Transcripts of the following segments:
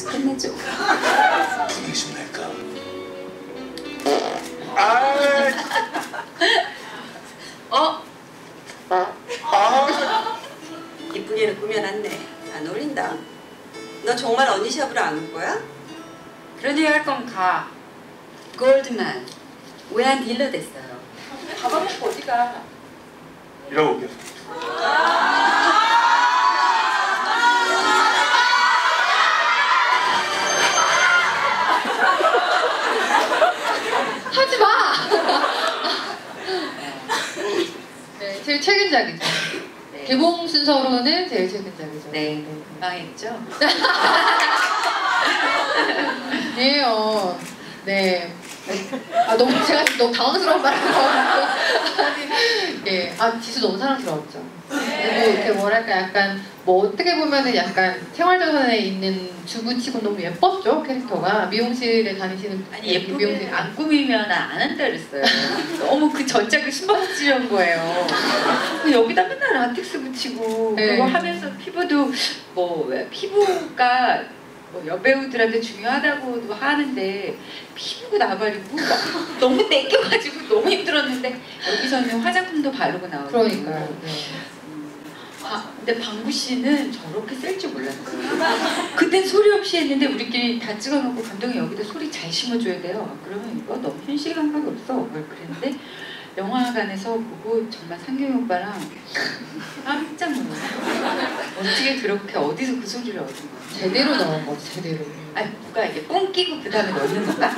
얘기하면서 끝내죠. 분위기 좀 낼까? 아, 어? 아, 이쁘게는 꾸며놨네. 안 어울린다. 너 정말 언니 샵으로 안 올 거야? 그런 얘기 할 거면 가. 골드만. 외환 딜러 됐어요. 가방 먹고 어디 가? 이러고. 하지 마! 네, 제일 최근작이죠. 네. 개봉 순서로는 제일 최근작이죠. 네. 망했죠? 아니에요. 네. 아 너무 제가 너무 당황스러운 말을 하고 예. 아 지수 너무 사랑스러웠죠. 그리고 이렇게 뭐랄까 약간 뭐 어떻게 보면은 약간 생활조선에 있는 주부치고 너무 예뻤죠 캐릭터가 미용실에 다니시는 아니 예쁘게 미용실 안 꾸미면 안 한다 그랬어요. 너무 그 전작을 신박지른 거예요. 근데 여기다 맨날 라텍스 붙이고 네. 그거 하면서 피부도 뭐왜 피부가 뭐 여배우들한테 중요하다고도 하는데 피부가 나발이고 막 너무 땡겨가지고 너무 힘들었는데 여기서는 화장품도 바르고 나오고 그러니까요. 네. 아, 근데 방구 씨는 저렇게 셀줄 몰랐어요. 그땐 소리 없이 했는데 우리끼리 다 찍어놓고 감독이 여기다 소리 잘 심어줘야 돼요. 그러면 이거 너무 현실 감각이 없어. 뭘 그랬는데 영화관에서 보고 정말 상경이 오빠랑 깜짝 놀랐어요. 어떻게 그렇게 어디서 그 소리를 얻은 거야? 제대로 넣은 거죠 제대로. 아니 누가 이게 뽕 끼고 그 다음에 넣는 건가?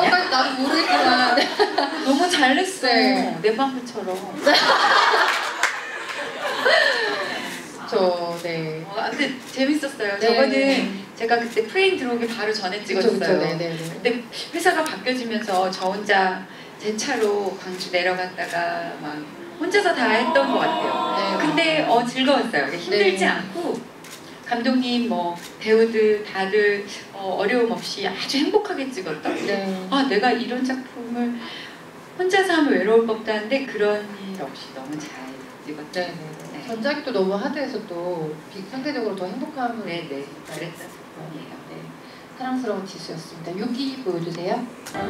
그것까지 나도 모르겠지만 너무 잘 냈어. 네. 내 방구처럼. 저 네. 어, 근데 재밌었어요. 네. 저거는 제가 그때 프레임 들어오기 바로 전에 찍었어요. 그쵸, 그쵸, 네, 네, 네. 근데 회사가 바뀌어지면서 저 혼자 제 차로 광주 내려갔다가 막 혼자서 다 했던 것 같아요. 네. 근데 어 즐거웠어요. 힘들지 네. 않고 감독님 뭐 배우들 다들 어, 어려움 없이 아주 행복하게 찍었다고. 네. 아 내가 이런 작품을 혼자서 하면 외로울 법도 한데 그런 일 없이 너무 잘 찍었다. 네, 네, 네. 전작이 또 너무 하드해서 또 비- 상대적으로 더 행복함을 네네 그랬던 작품이에요. 네. 사랑스러운 지수였습니다. 6위 보여주세요. 사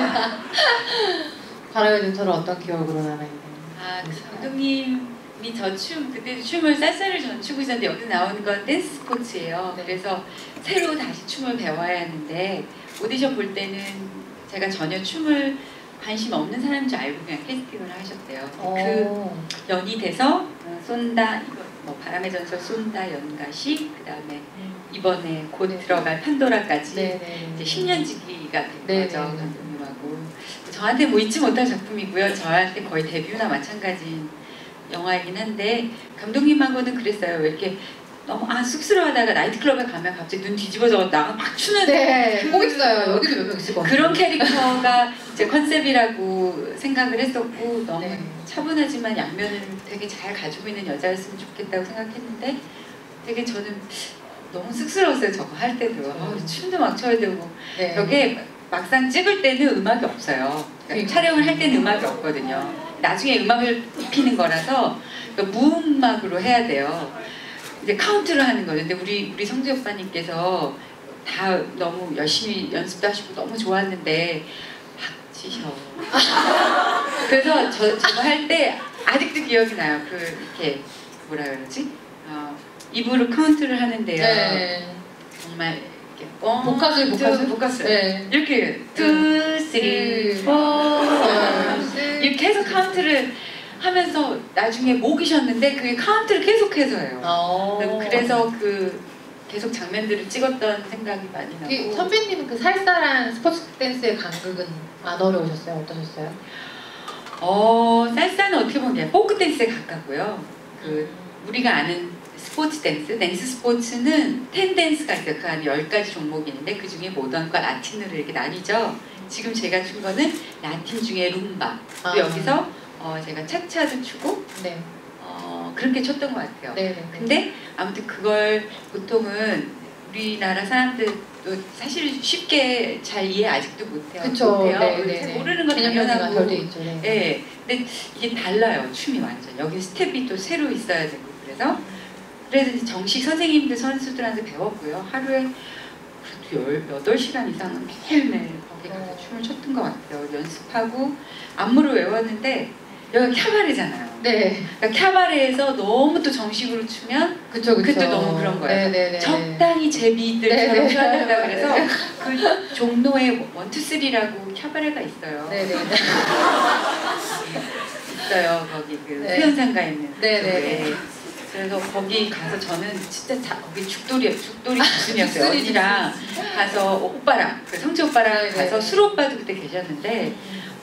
바람의 등처럼 어떤 기억으로 남아있나요? 아, 그 감독님이 저 춤, 그때 춤을 쌀쌀을 전 추고 있었는데 여기 나오는 건 댄스 스포츠예요. 네. 그래서 새로 다시 춤을 배워야 하는데 오디션 볼 때는 제가 전혀 춤을 관심 없는 사람인 줄 알고 그냥 캐스팅을 하셨대요. 어. 그 연이 돼서 어, 쏜다, 뭐 바람의 전설 쏜다, 연가시, 그 다음에 이번에 곧 네. 들어갈 판도라까지 네네. 이제 10년지기가 된 네, 거죠 네, 네. 저한테 뭐 잊지 못할 작품이고요 저한테 거의 데뷔나 마찬가지인 영화이긴 한데 감독님하고는 그랬어요 왜 이렇게 너무 아 쑥스러워하다가 나이트클럽에 가면 갑자기 눈 뒤집어져 나가 막 추는 네, 그- 꼭 있어요. 여기도 몇 명 있을 것 같아요. 그런 캐릭터가 이제 컨셉이라고 생각을 했었고 너무 네. 차분하지만 양면을 되게 잘 가지고 있는 여자였으면 좋겠다고 생각했는데 되게 저는 너무 쑥스러웠어요 저거 할 때도 아, 춤도 막 춰야 되고 네. 저게 막상 찍을 때는 음악이 없어요. 그러니까 그러니까. 촬영을 할 때는 음악이 없거든요. 나중에 음악을 입히는 거라서 그러니까 무음악으로 해야 돼요. 이제 카운트를 하는 거죠. 근데 우리 우리 성재 오빠님께서 다 너무 열심히 연습도 하시고 너무 좋았는데 박지셔. 그래서 저 저거 할 때 아직도 기억이 나요. 그 이렇게 뭐라 그러지? 어, 입으로 카운트를 하는데요. 네. 정말 복화술, 투, 복화술? 복화술 네. 이렇게 투, 쓰리, 포 네. 이렇게 해서 카운트를 하면서 나중에 목이셨는데 그게 카운트를 계속해서 해요. 어. 그래서 그 계속 장면들을 찍었던 생각이 많이 나고. 그 선배님은 그 살살한 스포츠 댄스의 간극은 안 어려우셨어요? 어떠셨어요? 어 쌀쌀은 어떻게 보면 그냥 포크 댄스에 가깝고요. 그 우리가 아는 스포츠 댄스, 댄스 스포츠는 텐 댄스가 있어요. 그 한 10가지 종목이 있는데 그 중에 모던과 라틴으로 이렇게 나뉘죠. 지금 제가 춘 거는 라틴 중에 룸바. 아. 또 여기서 어, 제가 차차도 추고 네. 어, 그렇게 췄던 것 같아요. 네. 네. 근데 아무튼 그걸 보통은 우리나라 사람들도 사실 쉽게 잘 이해 아직도 못해요. 그쵸. 못해요. 네, 네, 잘 네. 모르는 건 당연하고. 네. 예. 근데 이게 달라요. 춤이 완전. 여기 스텝이 또 새로 있어야 되고 그래서 그래서 정식 선생님들 선수들한테 배웠고요. 하루에 그래도 18시간 이상은 매일매일 거기 가서 어. 춤을 췄던 것 같아요. 연습하고 안무를 외웠는데 여기 캬바레잖아요. 네. 그러니까 캬바레에서 너무 또 정식으로 추면 그쵸 그쵸. 그것도 너무 그런 거예요. 네네네. 적당히 제비들처럼 네, 네. 춰야 된다 그래서 그 종로에 원투쓰리라고 캬바레가 있어요. 네네. 있어요. 거기 그 네. 태연상가 있는 네, 그쪽에. 네. 그래서 거기 가서 저는 진짜 자, 거기 죽돌이 죽돌이 교수님이었어요. 죽돌이 언니랑 가서 오빠랑 그 성재 오빠랑 네, 네. 가서 술 오빠도 그때 계셨는데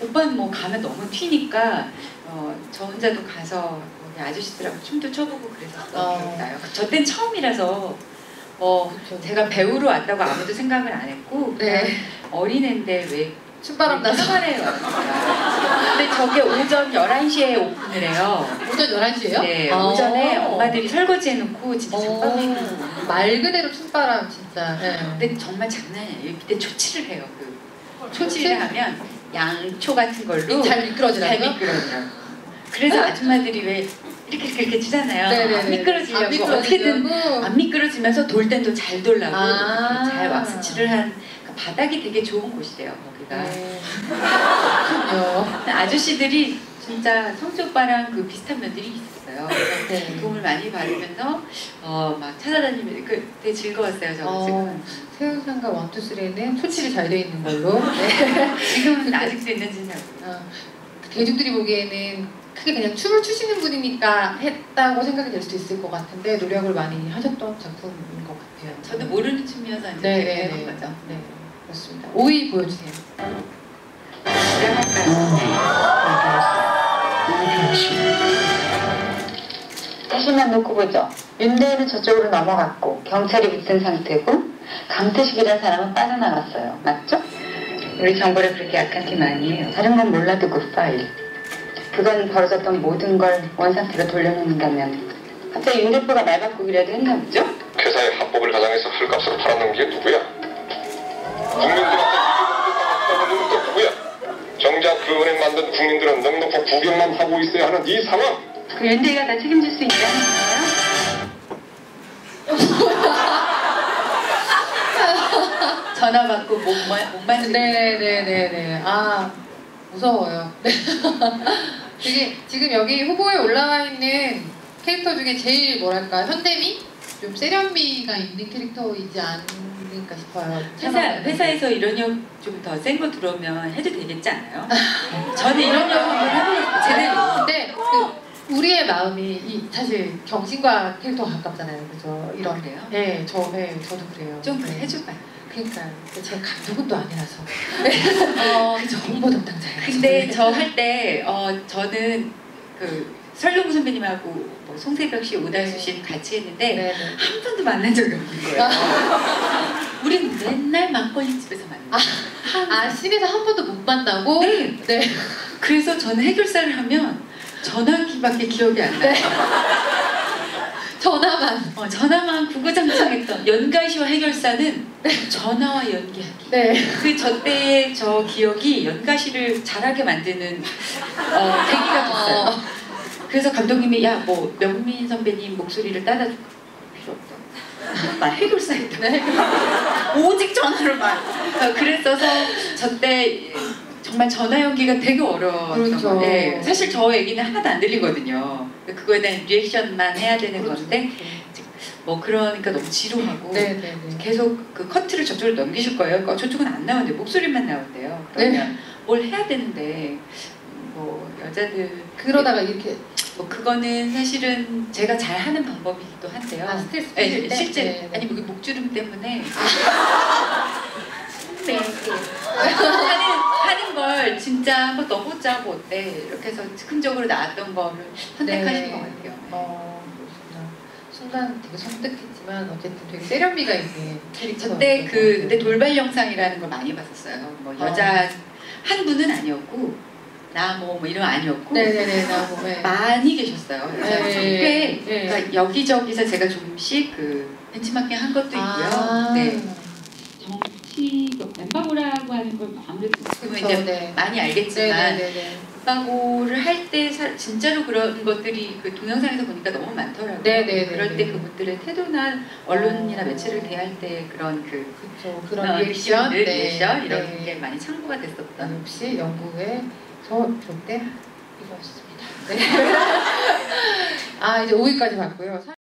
오빠는 뭐 가면 너무 튀니까 어, 저 혼자도 가서 거기 아저씨들하고 춤도 춰보고 그랬었던 어. 나요. 저땐 처음이라서 어. 제가 배우러 왔다고 아무도 생각을 안 했고 네. 어린애인데 왜 춤바람 나서 왔을까? 근데 저게 오전 11시에 오픈을 해요. 오전 11시에요? 네, 오전에 엄마들이 설거지 해놓고 진짜 어, 말 그대로 춤바람 진짜. 네. 근데 정말 장난이 아니에요. 밑에 초치를 해요. 그 초치? 초치를 하면 양초 같은 걸로 잘 미끄러지라고요? 잘 미끄러져요. 그래서 아줌마들이 왜 이렇게 이렇게, 이렇게 치잖아요. 네네네. 안 미끄러지려고 안. 어떻게든 안 미끄러지면서 돌 땐 또 잘 돌라고 아. 잘 왁스칠을 한그 바닥이 되게 좋은 곳이래요. 거기가. 네. 아저씨들이 진짜 성주 오빠랑 그 비슷한 면들이 있었어요. 그래서 네. 도움을 많이 받으면서 어, 막 찾아다니면 그 되게 즐거웠어요. 저 어, 지금. 세운상과 원투쓰리는 초치를 잘 돼 있는 걸로. 네. 지금은 아직도 있는지는 잘 모르겠어요. 어, 대중들이 보기에는 크게 그냥 춤을 추시는 분이니까 했다고 생각이 될 수도 있을 것 같은데 노력을 많이 하셨던 작품인 것 같아요. 저도 모르는 춤이어서 이제 네, 네, 네. 거죠. 네, 그렇습니다. 5위 보여주세요. 다시만 놓고 보죠. 윤대인은 저쪽으로 넘어갔고 경찰이 붙은 상태고 강태식이라는 사람은 빠져나갔어요. 맞죠? 우리 정보를 그렇게 약한 팀 아니에요. 다른 건 몰라도 그 파일. 그건 벌어졌던 모든 걸 원상태로 돌려놓는다면 갑자기 윤 대표가 말 바꾸기라도 했나 보죠? 회사의 합법을 가장해서 헐값으로 팔아넘은 게 누구야? 국민들한테 이기는 또 누구야? 정작 그 은행 만든 국민들은 넉넉히 구경만 하고 있어야 하는 이 상황. 그 윤대가 다 책임질 수 있다는 거예요? 전화 받고 목만 목만 네. 네네네네. 아 무서워요. 네. 되게 지금 여기 후보에 올라와 있는 캐릭터 중에 제일 뭐랄까 현대미, 좀 세련미가 있는 캐릭터이지 않을까 싶어요. 회사 회사에서 이런 역 좀 더 센 거 들어오면 해도 되겠지 않아요? 저는 이런 역 한번 해보고. 제대로. 근데 그 우리의 마음이 이 사실 경신과 캐릭터가 가깝잖아요. 그죠? 이런 그래요? 네, 저, 네, 저도 그래요. 좀 네. 해줘봐요. 그러니까요. 제가 감독은 또 아니라서. 네. 어, 그저 홍보 담당자예요. 근데 저 할 때 어, 저는 그 설룡 선배님하고 뭐 송세벽 씨, 오달수 씨 같이 했는데 네네. 한 번도 만난 적이 없는 거예요. 우린 맨날 막걸리 집에서 만나. 아, 씬에서 한 번도 못 만나고? 네. 네. 그래서 저는 해결사를 하면 전화기밖에 기억이 안 나요. 전화만. 어, 전화만 구구장창했던 연가시와 해결사는 전화와 연기하기. 네. 그 저 때의 저 기억이 연가시를 잘하게 만드는 어, 계기가 됐어요. 어. 그래서 감독님이 야 뭐 명민 선배님 목소리를 따다 줄 필요 없다. 나 해결사 했다. 네. 오직 전화로만. 어, 그랬어서 저때 정말 전화 연기가 되게 어려웠던 그렇죠. 건데 사실 저 얘기는 하나도 안 들리거든요. 그거에 대한 리액션만 해야 되는 건데 뭐 그러니까 너무 지루하고 네, 네, 네. 계속 그 커트를 저쪽으로 넘기실 거예요. 그 저쪽은 안 나오는데 목소리만 나온대요. 그러면 뭘 해야 되는데 뭐 여자들 그러다가 이렇게 뭐 그거는 사실은 제가 잘 하는 방법이기도 한데요. 아, 스트레스 네? 실제 네, 네. 아니 뭐 목주름 때문에 네, 하는 걸 진짜 한번 넣어보자고 어때 이렇게 해서 즉흥적으로 나왔던 거를 선택하신 네. 것 같아요. 어 그렇구나. 순간 되게 섬뜩했지만 어쨌든 되게 세련미가 있는 캐릭터. 그때 그 근데 돌발 영상이라는 걸 많이 봤었어요. 뭐 여자 한 분은 아니었고 나뭐 이런 거 아니었고 네네네 나 보면 많이 계셨어요. 네. 꽤 네. 그러니까 여기저기서 제가 조금씩 그 벤치마킹 한 것도 있고요. 아, 네. 정치 엠바고라고 하는 걸 아무래도 그러면 이제 네. 많이 알겠지만. 엠바고를 할 때 진짜로 그런 것들이 그 동영상에서 보니까 너무 많더라고요. 네네네. 그럴 때 그분들의 태도나 언론이나 매체를 대할 때 그런 그 그쵸 그런 어, 리액션, 리액션, 리액션 이런 네. 게 많이 참고가 됐었던. 역시 영국의 저때 이거였습니다. 네. 아 이제 5위까지 봤고요.